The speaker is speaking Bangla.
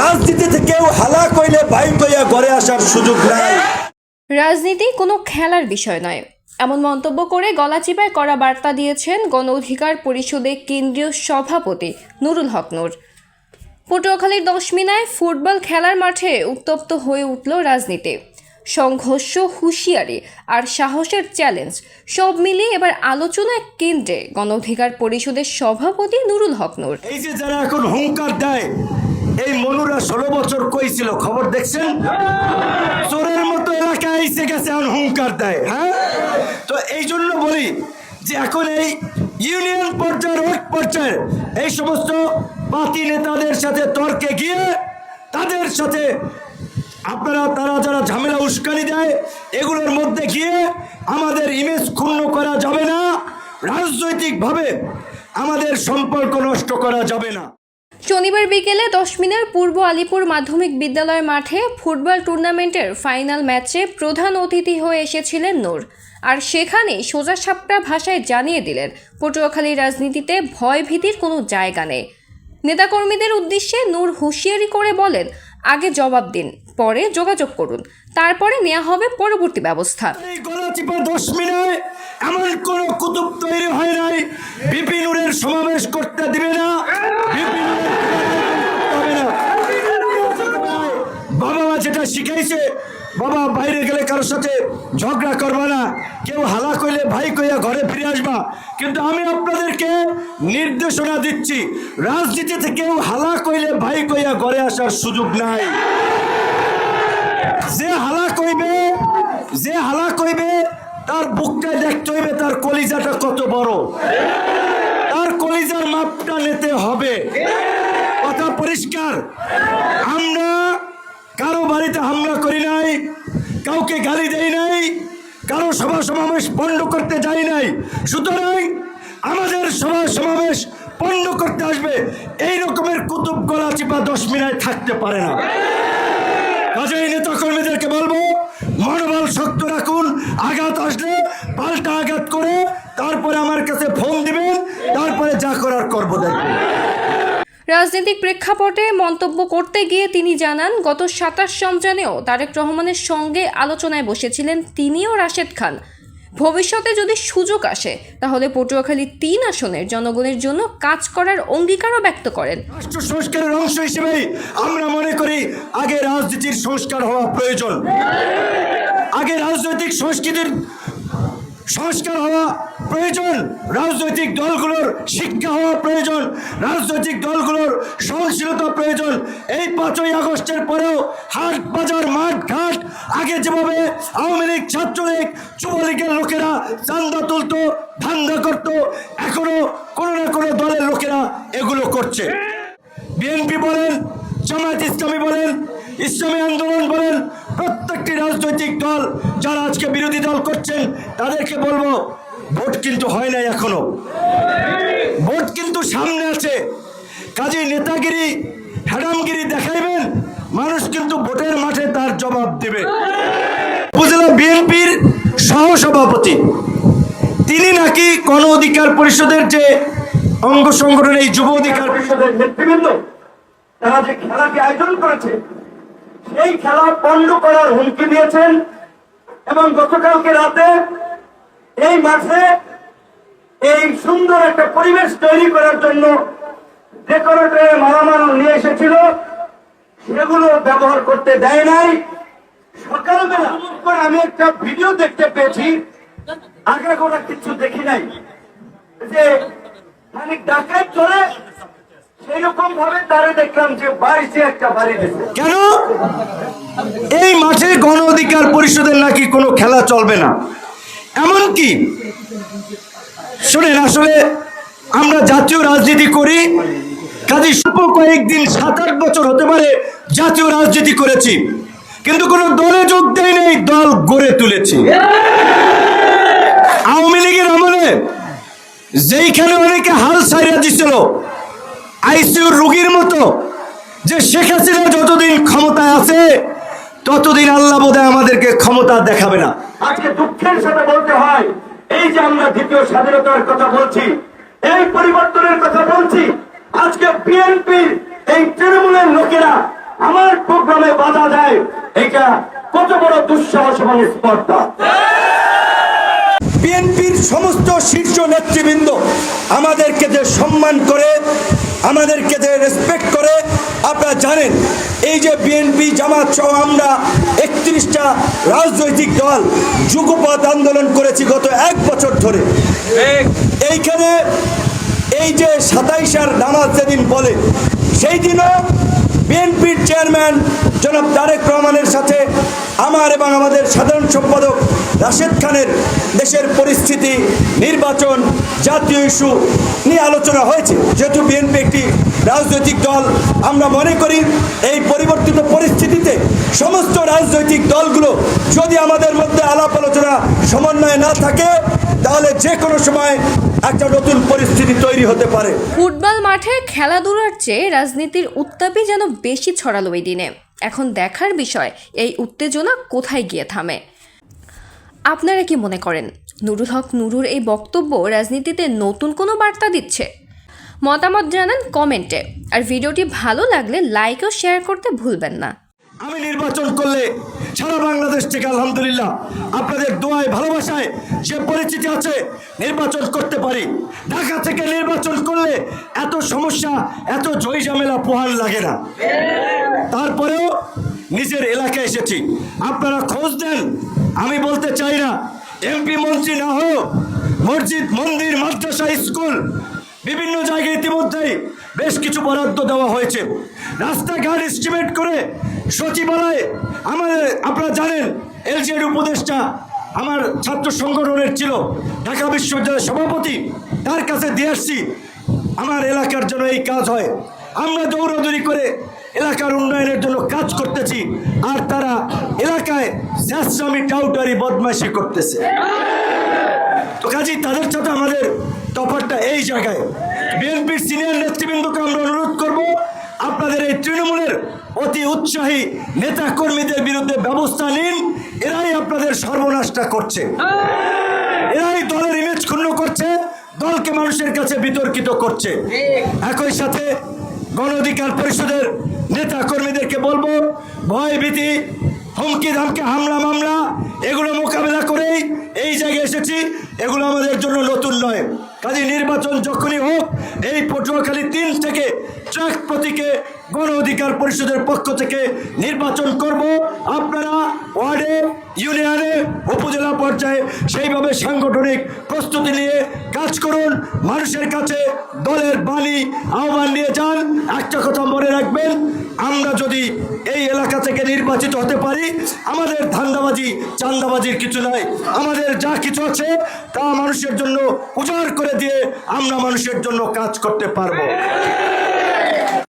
রাজনীতি থেকেও হালা কইলে ভাই কইয়া ঘরে আসার সুযোগ নাই। রাজনীতি কোনো খেলার বিষয় নয়। এমন মন্তব্য করে গলাচিপায় করা বার্তা দিয়েছেন গণ অধিকার পরিষদের কেন্দ্রীয় সভাপতি নুরুল হক নূর। পটুয়াখালীর দশমিনায় ফুটবল খেলার মাঠে উত্তপ্ত হয়ে উঠল রাজনীতি। সংঘর্ষ হুঁশিয়ারি আর সাহসের চ্যালেঞ্জ সব মিলিয়ে এবার আলোচনার কেন্দ্রে গণ অধিকার পরিষদের সভাপতি নুরুল হক নূর। এই যে যারা এখন হুঙ্কার দেয় এই মনুরা ষোলো বছর কইছিল, খবর দেখছেন? চোরের মতো এলাকায় এসে গেছে, এখন হুঙ্কার দেয় হ্যাঁ? তো এই জন্য বলি যে এখন এই ইউনিয়ন পর্যায়ে রোড পর্যায়ে এই সমস্ত পাতি নেতাদের সাথে তর্কে গিয়ে তাদের সাথে আপনারা, তারা যারা ঝামেলা উস্কানি দেয়, এগুলোর মধ্যে গিয়ে আমাদের ইমেজ ক্ষুণ্ণ করা যাবে না। রাজনৈতিকভাবে আমাদের সম্পর্ক নষ্ট করা যাবে না। শনিবার বিকেলে দশমিনার পূর্ব আলিপুর মাধ্যমিক বিদ্যালয় মাঠে ফুটবল টুর্নামেন্টের ফাইনাল ম্যাচে প্রধান অতিথি হয়ে এসেছিলেন নূর। আর সেখানে সোজা সোজাসাপটা ভাষায় জানিয়ে দিলেন পটুয়াখালীর রাজনীতিতে ভয় ভীতির কোনো জায়গা নেই। নেতাকর্মীদের উদ্দেশ্যে নূর হুঁশিয়ারি করে বলেন, আগে জবাব দিন, পরে যোগাযোগ করুন, তারপরে নেওয়া হবে পরবর্তী ব্যবস্থা। এমন কোন কুতুব তৈরি হয় নাই। বিপিনুরের সমাবেশ করতে দিবে না। বাবা যেটা শিখাইছে, বাবা বাইরে গেলে কারোর সাথে ঝগড়া করবা না। কেউ হালা কইলে ভাই কইয়া ঘরে ফিরে আসবা। কিন্তু আমি আপনাদেরকে নির্দেশনা দিচ্ছি, রাজনীতিতে কেউ হালা কইলে ভাই কইয়া ঘরে আসার সুযোগ নাই। যে হালা কইবে, যে তার বুকটায় দেখতে হইবে তার কলিজাটা কত বড়। তার কলিজার মাপটা নিতে হবে। কথা পরিষ্কার? আমরা কারও বাড়িতে হামলা করি নাই, কাউকে গালি দেই নাই, কারও সভা সমাবেশ বন্ধ করতে যাই নাই। সুতরাং আমাদের সভা সমাবেশ বন্ধ করতে আসবে। এই রকমের কুতুব গলা চিপা দশ মিনিট থাকতে পারে না। কাজেই নেতা কর্মীদেরকে বলব মনোবল শক্ত রাখুন, আঘাত আসলে পাল্টা আঘাত করে তারপরে আমার কাছে ফোন দিবেন, তারপরে যা করার করব দেখবেন। রাজনৈতিক প্রেক্ষাপটে মন্তব্য করতে গিয়ে তিনি জানান, গত সাতাশ রমজানেও তারেক রহমানের সঙ্গে আলোচনায় বসেছিলেন তিনিও রাশেদ খান। ভবিষ্যতে যদি সুযোগ আসে, তাহলে পটুয়াখালী তিন আসনের জনগণের জন্য কাজ করার অঙ্গীকারও ব্যক্ত করেন। রাষ্ট্র সংস্কারের অংশ হিসেবে আমরা মনে করি আগে রাজনীতির সংস্কার হওয়া প্রয়োজন। আগে রাজনৈতিক সংস্কৃতির সংস্কার হওয়া প্রয়োজন রাজনৈতিক দলগুলোর শিক্ষা হওয়া প্রয়োজন, রাজনৈতিক দলগুলোর সহনশীলতা প্রয়োজন। এই পাঁচই আগস্টের পরেও হাট বাজার মাঠ ঘাট আগে যেভাবে আওয়ামী লীগ, ছাত্রলীগ, যুবলীগের লোকেরা চান্দা তুলতো, ধান্দা করতো, এখনও কোনো না কোনো দলের লোকেরা এগুলো করছে। বিএনপি বলেন, জামায়াত ইসলামী বলেন, ইসলামী আন্দোলন বলেন, প্রত্যেকটি রাজনৈতিক দল যারা আজকে বিরোধী দল করছেন, তাদেরকে বলব ভোট কিন্তু হয় নাই এখনও। ভোট কিন্তু সামনে আছে। কাজে নেতাগিরি হ্যাডামগিরি দেখাইবেন, মানুষ কিন্তু ভোটের মাঠে তার জবাব দেবে। উপজেলা বিএনপির সহসভাপতি, তিনি নাকি গণ অধিকার পরিষদের যে অঙ্গ সংগঠন এই যুব অধিকার পরিষদের নেতৃবৃন্দ, তারা যে খেলাটি আয়োজন করেছে, সেই খেলা পণ্ড করার হুমকি দিয়েছেন এবং গতকালকে রাতে এই মাঠে এই সুন্দর একটা পরিবেশ তৈরি করার জন্য যে কোনো ডেকোরেটরের মালামাল নিয়ে এসেছিল, সেগুলো ব্যবহার করতে দেয় নাই। সকালবেলা আমি একটা ভিডিও দেখতে পেয়েছি, আগে গোটা কিছু দেখি নাই। যে মানে ডাকাত চলে সেই রকম ভাবে তারা দেখলাম যে বাড়িতে একটা বাড়ি দিচ্ছে কেন? এই মাঠে গণ অধিকার পরিষদের নাকি কোনো খেলা চলবে না? এমনকি, শোনেন আসলে আমরা জাতীয় রাজনীতি করি কাজে স্বল্প কয়েকদিন সাত আট বছর হতে পারে জাতীয় রাজনীতি করেছি। কিন্তু কোনো দলে যোগ দেয় নেই, দল গড়ে তুলেছি। আওয়ামী লীগের আমলে যেইখানে অনেকে হাল ছাইরা দিছিল আইসিউর রোগীর মতো, যে শেখ হাসিনা যতদিন ক্ষমতায় আছে, ততদিন আল্লাহ বোধহয় আমাদেরকে ক্ষমতা দেখাবে না। আজকে দুঃখের সাথে বলতে হয়, এই যে আমরা দ্বিতীয় স্বাধীনতার কথা বলছি, এই পরিবর্তনের কথা বলছি, আজকে বিএনপি এই তৃণমূলের লোকেরা আমার প্রোগ্রামে বাধা দেয়, এটা কত বড় দুঃসাহস এবং স্পর্ধা। বিএনপির সমস্ত শীর্ষ নেতৃবৃন্দ আমাদেরকে যে সম্মান করে আমাদেরকে যে রেসপেক্ট করে, আপনারা জানেন, এই যে বিএনপি জামাত সহ আমরা একত্রিশটা রাজনৈতিক দল যুগপথ আন্দোলন করেছি গত এক বছর ধরে। এইখানে এই যে সাতাইশার নামাজ যেদিন বলে, সেই দিনও বিএনপির চেয়ারম্যান জনাব তারেক রহমানের সাথে আমার এবং আমাদের সাধারণ সম্পাদক রাশেদ খানের দেশের পরিস্থিতি, নির্বাচন, জাতীয় ইস্যু নিয়ে আলোচনা হয়েছে। যেহেতু বিএনপি একটি রাজনৈতিক দল, আমরা মনে করি এই পরিবর্তিত পরিস্থিতিতে সমস্ত রাজনৈতিক দলগুলো যদি আমাদের মধ্যে আলাপ আলোচনা সমন্বয় না থাকে, তাহলে যে কোনো সময় একটা নতুন পরিস্থিতি তৈরি হতে পারে। ফুটবল মাঠে খেলাধুলার চেয়ে রাজনীতির উত্তাপই যেন বেশি ছড়ালো এই দিনে। এখন দেখার বিষয়, এই উত্তেজনা কোথায় গিয়ে থামে? আপনারা কি মনে করেন, নুরুল হক নুরুর এই বক্তব্য রাজনীতিতে নতুন কোনো বার্তা দিচ্ছে? মতামত জানান কমেন্টে, আর ভিডিওটি ভালো লাগলে লাইক ও শেয়ার করতে ভুলবেন না। আমি নির্বাচন করলে সারা বাংলাদেশ থেকে আলহামদুলিল্লাহ আপনাদের দোয়ায়, ভালোবাসায় যে পরিচিতি আছে, নির্বাচন করতে পারি। ঢাকা থেকে নির্বাচন করলে এত সমস্যা, এত জয় ঝামেলা পোহান লাগে না। তারপরেও নিজের এলাকায় এসেছি। আপনারা খোঁজ দেন আমি বলতে চাই না এমপি মন্ত্রী না হোক, মসজিদ, মন্দির, মাদ্রাসা, স্কুল, বিভিন্ন জায়গায় ইতিমধ্যেই বেশ কিছু বরাদ্দ দেওয়া হয়েছে। রাস্তাঘাট এস্টিমেট করে সচিবালয়ে আমাদের আপনারা জানেন, এলজিএর উপদেষ্টা আমার ছাত্র সংগঠনের ছিল, ঢাকা বিশ্ববিদ্যালয়ের সভাপতি। তার কাছে দিয়ে আসছি, আমার এলাকার জন্য এই কাজ হয়। আমরা দৌড়াদৌড়ি করে এলাকার উন্নয়নের জন্য কাজ করতেছি, আর তারা এলাকায় স্যাসরামি, টাউটারি, বদমাইশি করতেছে। তো কাজেই তাদের সাথে আমাদের তফাৎটা এই জায়গায়। বিএনপির সিনিয়র নেতৃবৃন্দকে আমরা অনুরোধ তৃণমূলের অতি উৎসাহী নেতা কর্মীদের বিরুদ্ধে ব্যবস্থা নিন, এরাই আপনাদের সর্বনাশটা করছে। এরাই দলের ইমেজ ক্ষুণ্ণ করছে, দলকে মানুষের কাছে বিতর্কিত করছে। একই সাথে গণ অধিকার পরিষদের নেতা কর্মীদেরকে বলব ভয় ভীতি হুমকি ধামকে হামলা, মামলা, এগুলো মোকাবেলা করেই এই জায়গায় এসেছি, এগুলো আমাদের জন্য নতুন নয়। কাজে নির্বাচন যখনই হোক, এই পটুয়াখালী তিন থেকে ট্রাক প্রতীকে গণ অধিকার পরিষদের পক্ষ থেকে নির্বাচন করব। আপনারা ওয়ার্ডে, ইউনিয়নে, উপজেলা পর্যায়ে সেইভাবে সাংগঠনিক প্রস্তুতি নিয়ে কাজ করুন। মানুষের কাছে দলের বাণী আহ্বান নিয়ে যান। একটা কথা রাখবেন আমরা যদি এই এলাকা থেকে নির্বাচিত হতে পারি, আমাদের ধান্দাবাজি চান্দাবাজির কিছু নাই। আমাদের যা কিছু আছে, তা মানুষের জন্য উজাড় করে দিয়ে আমরা মানুষের জন্য কাজ করতে পারব।